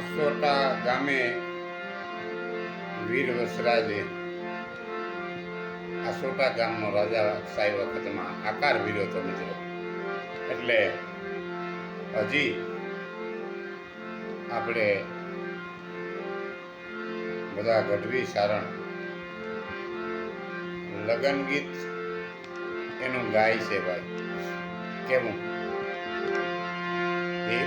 અસોટા ગામે વીર વસરાજે આસોટા ગામનો રાજા સાહેબ વખતમાં આકાર વીર્યો હતો મિત્રો. એટલે હજી આપણે બધા ગઢવી સારણ લગન ગીત એનું ગાય છે ભાઈ. કેવું? એ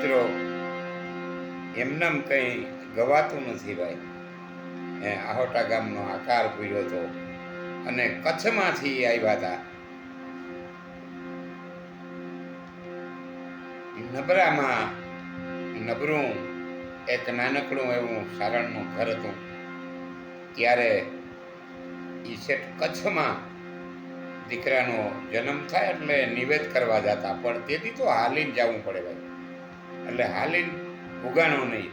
મિત્રો, એમનામ કંઈ ગવાતું નથી ભાઈ. એ આહોટા ગામનો આકાર પૂર્યો હતો અને કચ્છમાંથી આવ્યા હતા નબરામાં નબરું એક નાનકડું એવું સારણનું ઘર હતું. ત્યારે ઈ શેઠ કચ્છમાં દીકરાનો જન્મ થાય એટલે નિવેદ કરવા જતા. પણ તેથી તો હાલીને જવું પડે ભાઈ. એટલે હાલીન ઉગાણો નહીં.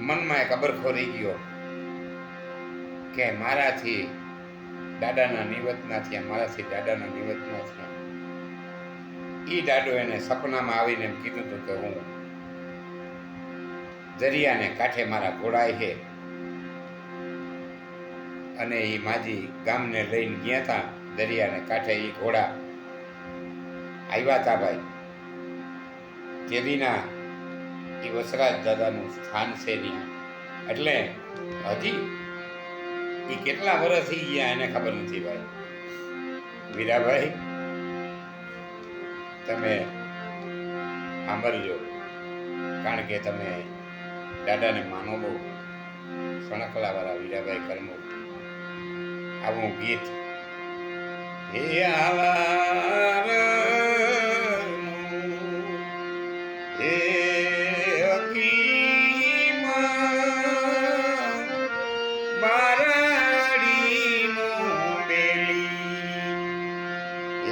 મનમાં એક અબરખો રહી ગયો કે મારાથી દાદાના નિવતના થયા, મારાથી દાદાના નિવેદ ના થયા. એ દાડો એને સપનામાં આવીને એમ કીધું હતું કે હું દરિયાને કાંઠે મારા ઘોડાય છે અને એ માજી ગામને લઈને ગયા હતા દરિયાને કાંઠે એ ઘોડા. આવ્યા હતા ભાઈ. તેદીના એ વસરાજ દાદાનું સ્થાન છે ત્યાં. એટલે હજી એ કેટલા વર્ષ થઈ ગયા એને ખબર નથી ભાઈ. વીરાભાઈ તમે સાંભળજો. કારણ કે તમે દાદાને માનો બહુ સણકલાવાળા વીરાભાઈ કરમો. આવું ગીત. હે આવારનું